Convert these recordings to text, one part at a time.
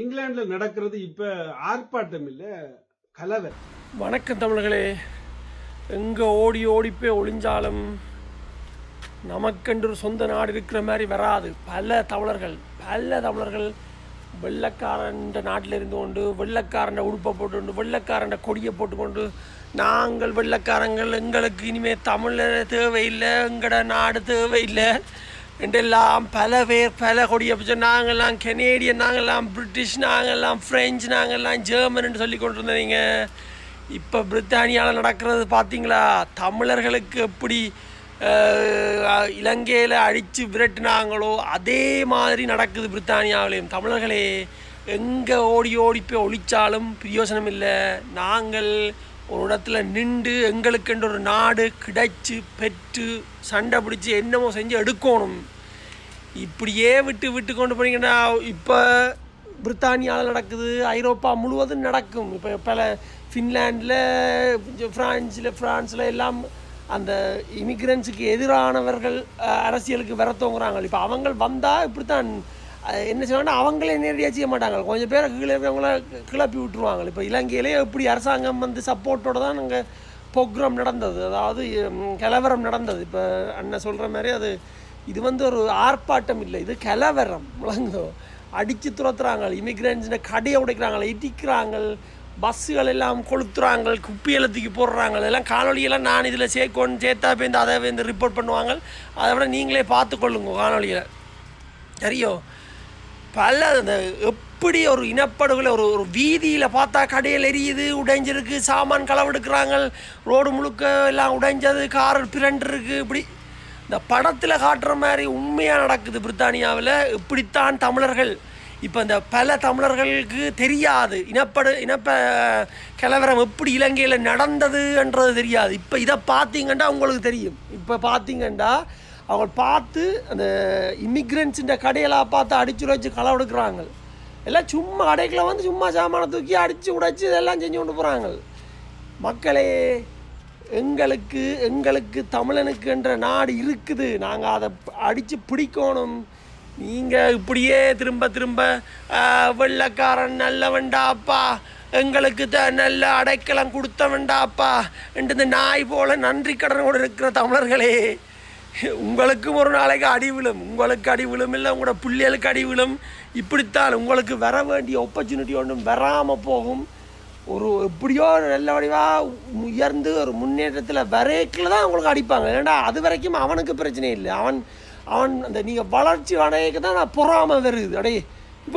இங்கிலாந்துல நடக்கிறது இப்ப ஆர்ப்பாட்டம் இல்ல கலவை வணக்கம் தமிழர்களே. எங்கே ஓடி ஓடி போய் ஒளிஞ்சாலும் நமக்கென்று சொந்த நாடு இருக்கிற மாதிரி வராது. பல தமிழர்கள் பல தமிழர்கள் வெள்ளக்காரன் நாட்டில் இருந்து கொண்டு வெள்ளக்காரன் உடுப்பை போட்டுக்கொண்டு வெள்ளக்காரன் கொடியை போட்டுக்கொண்டு நாங்கள் வெள்ளக்காரங்கள் எங்களுக்கு இனிமேல் தமிழர் தேவையில்லை எங்களோட நாடு தேவையில்லை. என்றெல்லாம் பல பேர் பல கொடியை பிடிச்ச நாங்கள்லாம் கெனேடியன் நாங்கள்லாம் பிரிட்டிஷ் நாங்கள்லாம் ஃப்ரெஞ்சு நாங்கள்லாம் ஜெர்மன் சொல்லி கொண்டிருந்தீங்க இப்போ பிரித்தானியாவில் நடக்கிறது பார்த்தீங்களா தமிழர்களுக்கு எப்படி இலங்கையில் அடித்து விரட்டினாங்களோ அதே மாதிரி நடக்குது பிரித்தானியாவிலையும். தமிழர்களே எங்கே ஓடி ஓடி போய் ஒழிச்சாலும் பிரயோசனம் இல்லை. நாங்கள் ஒரு இடத்துல நின்று எங்களுக்கென்று ஒரு நாடு கிடைச்சி பெற்று சண்டை பிடிச்சி என்னமோ செஞ்சு எடுக்கணும். இப்படியே விட்டு விட்டு கொண்டு போனீங்கன்னா இப்போ பிரித்தானியாவில் நடக்குது ஐரோப்பா முழுவதும் நடக்கும். இப்போ பல ஃபின்லாண்டில் ஃப்ரான்ஸில் ஃப்ரான்ஸில் எல்லாம் அந்த இமிக்ரன்ஸுக்கு எதிரானவர்கள் அரசியலுக்கு அரசியலுக்கு வரத்தோங்குறாங்க இப்போ அவங்க வந்தால் இப்படித்தான் என்ன செய்வாங்கன்னா அவங்களே நேரடியாக செய்ய மாட்டாங்க. கொஞ்சம் பேரை கீழே இருக்கிறவங்கள கிளப்பி விட்டுருவாங்க. இப்போ இலங்கையிலே எப்படி அரசாங்கம் வந்து சப்போர்ட்டோடு தான் நாங்கள் ப்ரோக்ராம் நடந்தது. அதாவது கலவரம் நடந்தது. இப்போ அண்ணன் சொல்கிற மாதிரி அது இது வந்து ஒரு ஆர்ப்பாட்டம் இல்லை. இது கலவரம். விளங்குதோ? அடித்து துரத்துறாங்க. இமிக்ரெண்ட்ஸ்னு கடையை உடைக்கிறாங்க. இடிக்கிறாங்க. பஸ்ஸுகள் எல்லாம் கொளுத்துறாங்க. குப்பியில் தூக்கி போடுறாங்க. எல்லாம் காணொலியெல்லாம் நான் இதில் சேர்க்கணும் சேர்த்தா போய் அதை வந்து ரிப்போர்ட் பண்ணுவாங்க. அதை விட நீங்களே பார்த்துக்கொள்ளுங்க காணொலியில் சரியோ? பல அந்த எப்படி ஒரு இனப்படுகொலை ஒரு ஒரு வீதியில் பார்த்தா கடையில் எரியுது உடைஞ்சிருக்கு சாமான் களவெடுக்கிறாங்க ரோடு முழுக்க எல்லாம் உடைஞ்சது கார் பிரண்டிருக்கு இப்படி. இந்த படத்தில் காட்டுற மாதிரி உண்மையாக நடக்குது பிரித்தானியாவில் இப்படித்தான் தமிழர்கள். இப்போ இந்த பல தமிழர்களுக்கு தெரியாது இனப்படு இனப்ப கலவரம் எப்படி இலங்கையில் நடந்ததுன்றது தெரியாது. இப்போ இதை பார்த்தீங்கன்னா உங்களுக்கு தெரியும். இப்போ பார்த்தீங்கன்னா அவங்க பார்த்து அந்த இமிக்ரெண்ட்ஸின் கடையெல்லாம் பார்த்து அடிச்சு வச்சு களை எடுக்கிறாங்க எல்லாம் சும்மா கடைக்குள்ள வந்து சும்மா சாமானை தூக்கி அடித்து உடைச்சி இதெல்லாம் செஞ்சு கொண்டு போகிறாங்க மக்களே எங்களுக்கு எங்களுக்கு தமிழனுக்கு என்ற நாடு இருக்குது. நாங்கள் அதை அடித்து பிடிக்கணும். நீங்கள் இப்படியே திரும்ப திரும்ப வெள்ளக்காரன் வெள்ளைக்காரன் எங்களுக்கு த நல்ல அடைக்கலம் கொடுத்தவன்டாப்பா என்று இந்த நாய் போல நன்றி கடனோடு இருக்கிற தமிழர்களே. உங்களுக்கும் ஒரு நாளைக்கு அடி விழும். உங்களுக்கு அடி விழும் இல்லை உங்களோட பிள்ளைகளுக்கு அடி விழும். இப்படித்தான் உங்களுக்கு வர வேண்டிய ஆப்பர்ச்சுனிட்டி ஒன்றும் வராமல் போகும். ஒரு எப்படியோ நல்ல வடிவாக உயர்ந்து ஒரு முன்னேற்றத்தில் வரைக்கில் தான் உங்களுக்கு அடிப்பாங்க. ஏன்னா அது வரைக்கும் அவனுக்கு பிரச்சனை இல்லை. அவன் அவன் அந்த நீங்கள் வளர்ச்சி அடையக்கு தான் நான் பொறாமல் வருது. அடே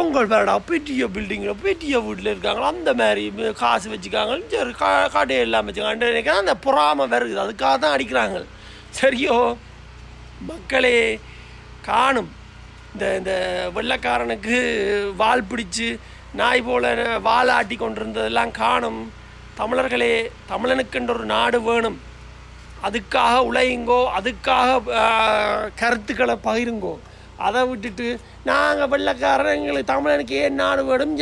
உங்கள் வேடா பிடிஓ பில்டிங்கில் பிடிஓ வீட்டில் இருக்காங்களோ? அந்த மாதிரி காசு வச்சுக்காங்க. சரி கா காட்டே இல்லாமல் வச்சுக்காங்க அந்த பொறாமல் வருது. அதுக்காக தான் அடிக்கிறாங்க. சரியோ? மக்களே காணும். இந்த இந்த வெள்ளக்காரனுக்கு வால் பிடிச்சு நாய் போல வாலாட்டி கொண்டிருந்ததெல்லாம் காணும். தமிழர்களே தமிழனுக்கென்ற ஒரு நாடு வேணும். அதுக்காக உழையுங்கோ அதுக்காக கருத்துக்களை பகிருங்கோ. அதை விட்டுட்டு நாங்கள் வெள்ளக்காரன் எங்களுக்கு தமிழனுக்கு ஏன் நாடு வேணும்?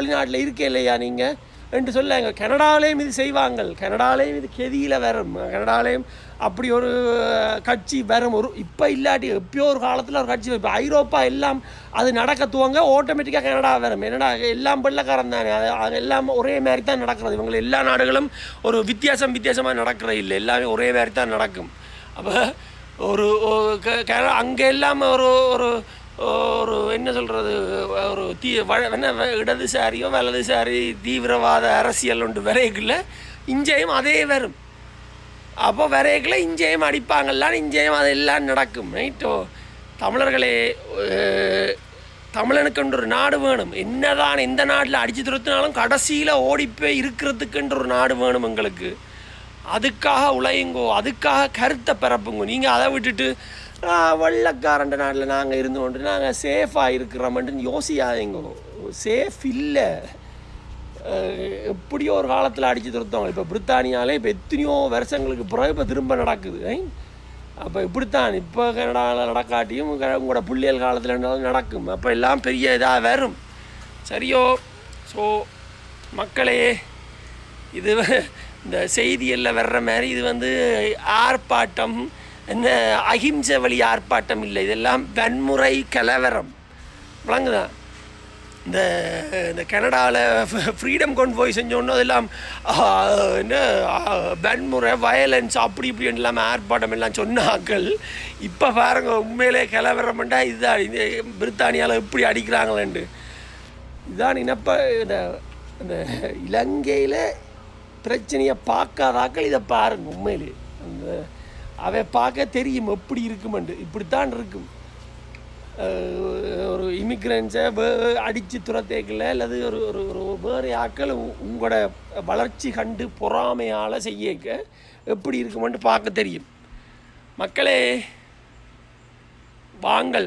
வெளிநாட்டில் இருக்கே இல்லையா நீங்கள் என்று சொல்லாங்க. கனடாலேயும் இது செய்வாங்க கனடாலேயும் இது கெதியில் வரும். கனடாலேயும் அப்படி ஒரு கட்சி வரும். ஒரு இப்போ இல்லாட்டி எப்பயோ ஒரு காலத்தில் ஒரு கட்சி இப்போ ஐரோப்பா எல்லாம் அது நடக்க துவங்க ஆட்டோமேட்டிக்காக கனடா வரும். என்னடா எல்லாம் பிள்ளைக்காரன் தானே. அது அது எல்லாம் ஒரே மாதிரி தான் நடக்கிறது. இவங்க எல்லா நாடுகளும் ஒரு வித்தியாசம் வித்தியாசமாக நடக்கிறது இல்லை. எல்லாமே ஒரே மாதிரி தான் நடக்கும். அப்போ ஒரு அங்கே எல்லாம் ஒரு ஒரு ஒரு என்ன சொல்கிறது ஒரு தீ வ- என்ன இடதுசாரியோ வலதுசாரி தீவிரவாத அரசியல் ஒன்று விரைக்குள்ள இஞ்சையும் அதே வரும் அப்போ விரைக்குள்ள இஞ்சையும் அடிப்பாங்கல்லாம் இஞ்சையும் அதெல்லாம் நடக்கும் ரைட்டோ தமிழர்களே தமிழனுக்குன்ற ஒரு நாடு வேணும். என்னதான் எந்த நாட்டில் அடித்து துரத்தினாலும் கடைசியில் ஓடிப்போய் இருக்கிறதுக்குன்ற ஒரு நாடு வேணும் எங்களுக்கு. அதுக்காக உழையுங்கோ அதுக்காக கருத்தை பிறப்புங்கோ நீங்கள் அதை விட்டுட்டு வெள்ளக்காரண்ட நாட்டில் நாங்கள் இருந்து கொண்டு நாங்கள் சேஃபாக இருக்கிறோம்னு யோசியாதீங்க. சேஃப் இல்லை. எப்படியோ ஒரு காலத்தில் அடித்து துரத்தவங்க. இப்போ பிரித்தானியாலே இப்போ எத்தனையோ வருஷங்களுக்கு பிறகு இப்போ திரும்ப நடக்குது அப்போ இப்படித்தான். இப்போ கனடாவில் நடக்காட்டியும் உங்களோட புள்ளியல் காலத்தில் நடக்கும். அப்போ எல்லாம் பெரிய இதாக வரும். சரியோ. ஸோ மக்களே இது வ- இந்த செய்தியில் வர்ற மாதிரி இது வந்து ஆர்ப்பாட்டம் என்ன அகிம்சை வழி ஆர்ப்பாட்டம் இல்லை. இதெல்லாம் வன்முறை கலவரம். விளங்குதா? இந்த இந்த கனடாவில் ஃப்ரீடம் கொண்டு போய் செஞ்சோன்னு அதெல்லாம் என்ன வன்முறை வயலன்ஸ் அப்படி இப்படி இல்லாமல் ஆர்ப்பாட்டம் எல்லாம் சொன்னாக்கள் இப்போ பாருங்க உண்மையிலே கலவரம்ண்டா இதுதான். இந்த பிரித்தானியாவில் எப்படி அடிக்கிறாங்களேண்டு இதுதான் இனப்ப இந்த இந்த இலங்கையில் பிரச்சனையை பார்க்காதாக்கள் இதை பாருங்க உண்மையிலே. அந்த அவை பார்க்க தெரியும் எப்படி இருக்குமெண்டு இப்படித்தான் இருக்கும். ஒரு இமிக்ரன்ஸை அடித்து துரத்தேக்கல அல்லது ஒரு ஒரு ஒரு வேறு ஆக்கள் உ- உங்களோட வளர்ச்சி கண்டு பொறாமையால் செய்யக்க எப்படி இருக்குமெண்டு பார்க்க தெரியும். மக்களே வாங்கள்.